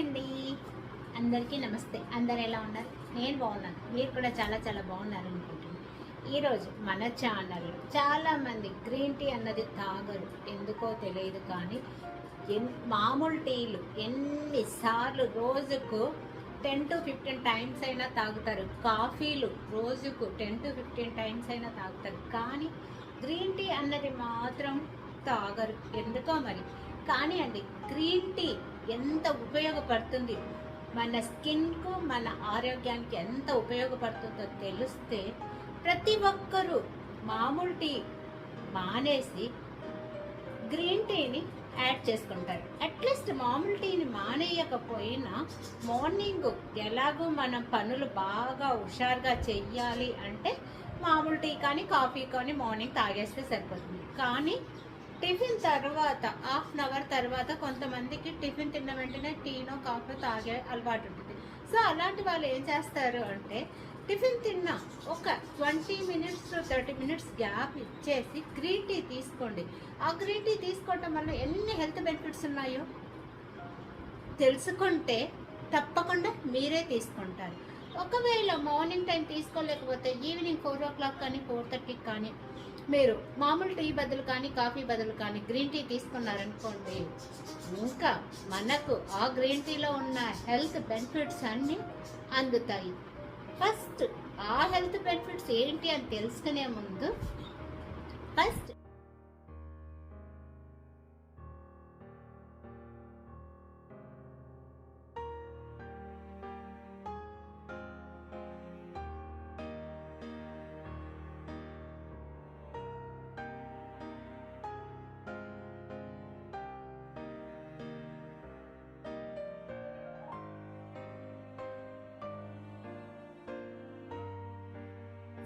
అండి. అందరికీ నమస్తే. అందరు ఎలా ఉన్నారు? నేను బాగున్నాను. మీరు కూడా చాలా చాలా బాగున్నారు అనుకుంటున్నాను. ఈరోజు మన ఛానల్లో చాలామంది గ్రీన్ టీ అన్నది తాగరు. ఎందుకో తెలియదు కానీ ఎన్ మామూలు టీలు ఎన్నిసార్లు రోజుకు టెన్ టు ఫిఫ్టీన్ టైమ్స్ అయినా తాగుతారు. కాఫీలు రోజుకు టెన్ టు ఫిఫ్టీన్ టైమ్స్ అయినా తాగుతారు. కానీ గ్రీన్ టీ అన్నది మాత్రం తాగరు. ఎందుకో మరి? కానీ అండి గ్రీన్ టీ ఎంత ఉపయోగపడుతుంది? మన స్కిన్కు మన ఆరోగ్యానికి ఎంత ఉపయోగపడుతుందో తెలిస్తే ప్రతి ఒక్కరూ మామూలు టీ మానేసి గ్రీన్ టీని యాడ్ చేసుకుంటారు. అట్లీస్ట్ మామూలు టీని మానేయకపోయినా మార్నింగ్ ఎలాగో మనం పనులు బాగా హుషారుగా చెయ్యాలి అంటే మామూలు టీ కానీ కాఫీ కానీ మార్నింగ్ తాగేస్తే సరిపోతుంది. కానీ టిఫిన్ తర్వాత హాఫ్ అన్ అవర్ తర్వాత కొంతమందికి టిఫిన్ తిన్న వెంటనే టీనో కాఫీ తాగే అలవాటు ఉంటుంది. సో అలాంటి వాళ్ళు ఏం చేస్తారు అంటే టిఫిన్ తిన్న ఒక twenty minutes to thirty minutes gap ఇచ్చేసి గ్రీన్ టీ తీసుకోండి. ఆ గ్రీన్ టీ తీసుకోవటం వల్ల ఎన్ని హెల్త్ బెనిఫిట్స్ ఉన్నాయో తెలుసుకుంటే తప్పకుండా మీరే తీసుకుంటారు. ఒకవేళ మార్నింగ్ టైం తీసుకోలేకపోతే ఈవినింగ్ ఫోర్ ఓ క్లాక్ కానీ ఫోర్ థర్టీకి కానీ మీరు మామూలు టీ బదులు కానీ కాఫీ బదులు కానీ గ్రీన్ టీ తీసుకున్నారనుకోండి ఇంకా మనకు ఆ గ్రీన్ టీలో ఉన్న హెల్త్ బెనిఫిట్స్ అన్నీ అందుతాయి. ఫస్ట్ ఆ హెల్త్ బెనిఫిట్స్ ఏంటి అని తెలుసుకునే ముందు first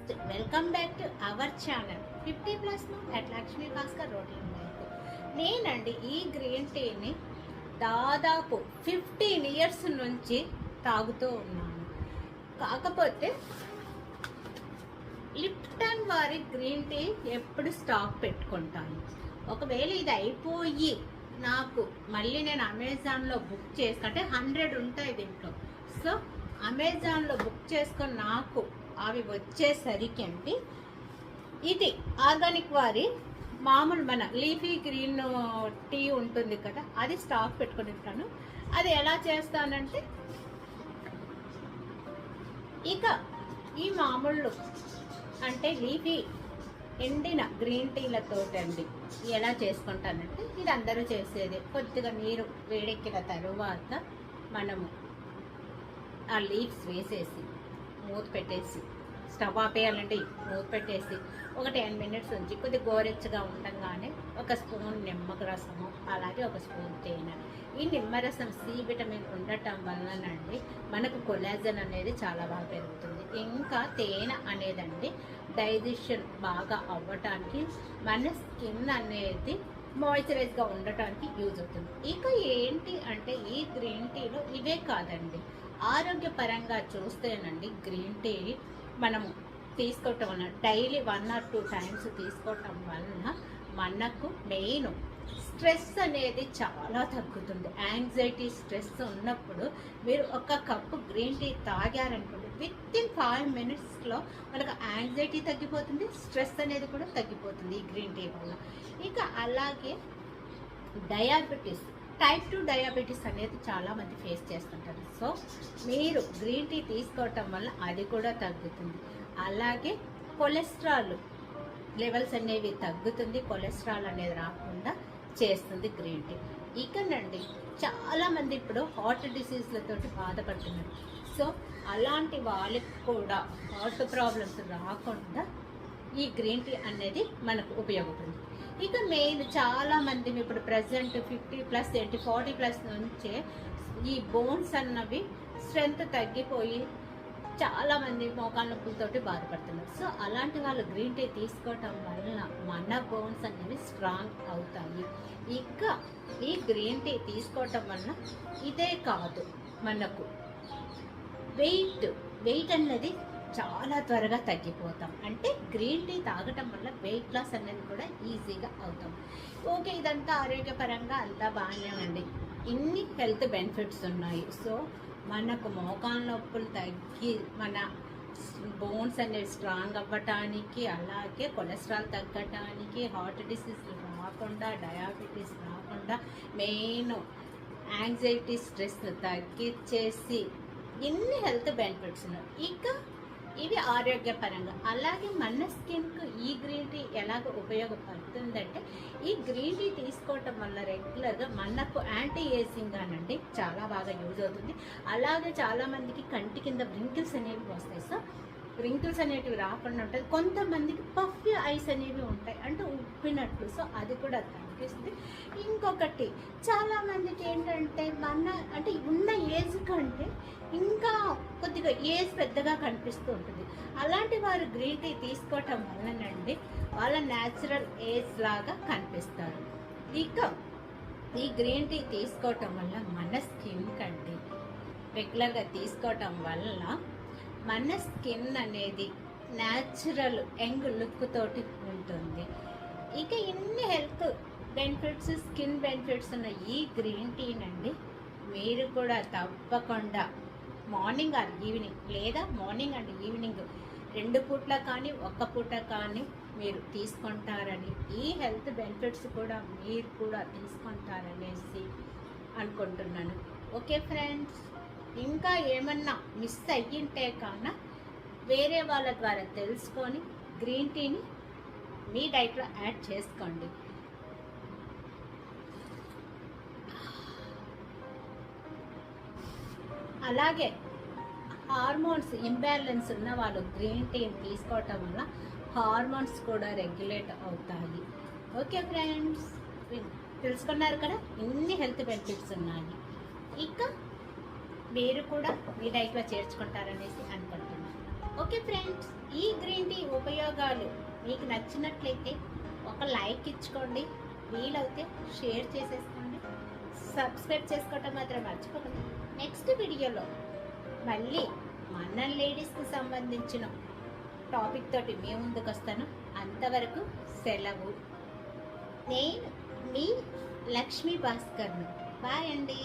welcome back to our channel fifty plus at Lakshmi Bhaskar Rodla నేనండి ఈ గ్రీన్ టీని దాదాపు ఫిఫ్టీన్ ఇయర్స్ నుంచి తాగుతూ ఉన్నాను. కాకపోతే లిప్టన్ వారి గ్రీన్ టీ ఎప్పుడు స్టాక్ పెట్టుకుంటాను. ఒకవేళ ఇది అయిపోయి నాకు మళ్ళీ నేను అమెజాన్లో బుక్ చేసుకుంటే హండ్రెడ్ ఉంటాయి దీంట్లో. సో అమెజాన్లో బుక్ చేసుకొని నాకు అవి వచ్చేసరికి అండి ఇది ఆర్గానిక్ వారి మామూలు మన లీఫీ గ్రీన్ టీ ఉంటుంది కదా అది స్టాక్ పెట్టుకొని ఉంటాను. అది ఎలా చేస్తానంటే ఇక ఈ మామూలు అంటే లీఫీ ఎండిన గ్రీన్ టీలతో అండి ఎలా చేసుకుంటానంటే ఇది అందరూ చేసేది. కొద్దిగా నీరు వేడెక్కిన తరువాత మనము ఆ లీవ్స్ వేసేసి మూత పెట్టేసి స్టవ్ ఆపేయాలండి మూత పెట్టేసి ఒక టెన్ మినిట్స్ ఉంచి కొద్ది గోరెచ్చగా ఉండగానే ఒక స్పూన్ నిమ్మరసము అలాగే ఒక స్పూన్ తేనె. ఈ నిమ్మరసం సి విటమిన్ ఉండటం వలనండి మనకు కొలాజన్ అనేది చాలా బాగా పెరుగుతుంది. ఇంకా తేనె అనేదండి డైజెషన్ బాగా అవ్వటానికి మన స్కిన్ అనేది మాయిశ్చరైజ్గా ఉండటానికి యూజ్ అవుతుంది. ఇక ఏంటి అంటే ఈ గ్రీన్ టీలో ఇవే కాదండి. ఆరోగ్యపరంగా చూస్తేనండి గ్రీన్ టీ మనము తీసుకోవటం వలన daily one or two times తీసుకోవటం వలన మనకు మెయిన్ స్ట్రెస్ అనేది చాలా తగ్గుతుంది. యాంగ్జైటీ స్ట్రెస్ ఉన్నప్పుడు మీరు ఒక కప్పు గ్రీన్ టీ తాగారనుకోండి విత్ ఇన్ ఫైవ్ మినిట్స్లో మనకు యాంగ్జైటీ తగ్గిపోతుంది స్ట్రెస్ అనేది కూడా తగ్గిపోతుంది ఈ గ్రీన్ టీ వల్ల. ఇంకా అలాగే డయాబెటీస్. టైప్ టూ డయాబెటీస్ అనేది చాలామంది ఫేస్ చేస్తుంటారు. సో మీరు గ్రీన్ టీ తీసుకోవటం వల్ల అది కూడా తగ్గుతుంది. అలాగే కొలెస్ట్రాల్ లెవెల్స్ అనేవి తగ్గుతుంది. కొలెస్ట్రాల్ అనేది రాకుండా చేస్తుంది గ్రీన్ టీ ఇకనండి చాలామంది ఇప్పుడు హార్ట్ డిసీజ్లతో బాధపడుతున్నారు. సో అలాంటి వాళ్ళకి కూడా హార్ట్ ప్రాబ్లమ్స్ రాకుండా ఈ గ్రీన్ టీ అనేది మనకు ఉపయోగపడుతుంది. ఇక మెయిన్ చాలామంది ఇప్పుడు ప్రజెంట్ ఫిఫ్టీ ప్లస్ ఏంటి ఫార్టీ ప్లస్ నుంచే ఈ బోన్స్ అన్నవి స్ట్రెంగ్త్ తగ్గిపోయి చాలా మంది మోకాళ్ళ నొప్పులతోటి బాధపడుతున్నారు. సో అలాంటి వాళ్ళు గ్రీన్ టీ తీసుకోవటం వలన మన బోన్స్ అనేవి స్ట్రాంగ్ అవుతాయి. ఇంకా ఈ గ్రీన్ టీ తీసుకోవటం వలన ఇదే కాదు మనకు. వెయిట్ వెయిట్ అన్నది చాలా త్వరగా తగ్గిపోతాం. అంటే గ్రీన్ టీ తాగటం వల్ల వెయిట్ లాస్ అనేది కూడా ఈజీగా అవుతాం. ఓకే ఇదంతా ఆరోగ్యపరంగా అంతా బాగానే ఉంది ఇన్ని హెల్త్ బెనిఫిట్స్ ఉన్నాయి. సో మనకు మోకాల నొప్పులు తగ్గి మన బోన్స్ అనేవి స్ట్రాంగ్ అవ్వటానికి అలాగే కొలెస్ట్రాల్ తగ్గటానికి హార్ట్ డిసీజ్ రాకుండా డయాబెటీస్ రాకుండా మెయిన్ యాంగ్జైటీ స్ట్రెస్ తగ్గించేసి ఇన్ని హెల్త్ బెనిఫిట్స్ ఉన్నాయి. ఇక ఇవి ఆరోగ్యపరంగా. అలాగే మన స్కిన్కు ఈ గ్రీన్ టీ ఎలాగ ఉపయోగపడుతుందంటే ఈ గ్రీన్ టీ తీసుకోవటం వల్ల రెగ్యులర్గా మనకు యాంటీ ఏజింగ్ అనండి చాలా బాగా యూజ్ అవుతుంది. అలాగే చాలామందికి కంటి కింద బ్రింకిల్స్ అనేవి వస్తాయి. సో రింకిల్స్ అనేటివి రాకుండా ఉంటుంది కొంతమందికి పఫ్ ఐస్ అనేవి ఉంటాయి. అంటే ఉప్పినట్లు. సో అది కూడా కనిపిస్తుంది ఇంకొకటి చాలామందికి ఏంటంటే మన అంటే ఉన్న ఏజ్ కంటే ఇంకా కొద్దిగా ఏజ్ పెద్దగా కనిపిస్తూ ఉంటుంది. అలాంటి వారు గ్రీన్ టీ తీసుకోవటం వలనండి వాళ్ళ న్యాచురల్ ఏజ్ లాగా కనిపిస్తారు. ఇక ఈ గ్రీన్ టీ తీసుకోవటం వల్ల మన స్కిన్ కంటే రెగ్యులర్గా తీసుకోవటం వల్ల మన స్కిన్ అనేది న్యాచురల్ యంగ్ లుక్ తోటి ఉంటుంది. ఇక ఇన్ని హెల్త్ బెనిఫిట్స్ స్కిన్ బెనిఫిట్స్ ఉన్న ఈ గ్రీన్ టీనండి మీరు కూడా తప్పకుండా మార్నింగ్ ఆర్ ఈవినింగ్ లేదా మార్నింగ్ అండ్ ఈవినింగ్ రెండు పూట్ల కానీ ఒక్క పూట కానీ మీరు తీసుకుంటారని ఈ హెల్త్ బెనిఫిట్స్ కూడా మీరు కూడా తీసుకుంటారనేసి అనుకుంటున్నాను. ఓకే ఫ్రెండ్స్ ఇంకా ఏమన్నా మిస్ అయ్యింటే కాన వేరే వాళ్ళ ద్వారా తెలుసుకొని గ్రీన్ టీని మీ డైట్లో యాడ్ చేసుకోండి. అలాగే హార్మోన్స్ ఇంబ్యాలెన్స్ ఉన్న వాళ్ళు గ్రీన్ టీని తీసుకోవటం వల్ల హార్మోన్స్ కూడా రెగ్యులేట్ అవుతాయి. ఓకే ఫ్రెండ్స్ తెలుసుకున్నారు కదా? ఇన్ని హెల్త్ బెనిఫిట్స్ ఉన్నాయి. ఇక మీరు కూడా మీ డైట్లో చేర్చుకుంటారనేసి అనుకుంటున్నాను. ఓకే ఫ్రెండ్స్ ఈ గ్రీన్ టీ ఉపయోగాలు మీకు నచ్చినట్లయితే ఒక లైక్ ఇచ్చుకోండి వీలైతే షేర్ చేసేసుకోండి సబ్స్క్రైబ్ చేసుకోవటం మాత్రం మర్చిపోకండి. నెక్స్ట్ వీడియోలో మళ్ళీ మన లేడీస్కి సంబంధించిన టాపిక్ తోటి మీ ముందుకు వస్తాను. అంతవరకు సెలవు. నేను మీ లక్ష్మీ భాస్కర్ను. బాయ్ అండి.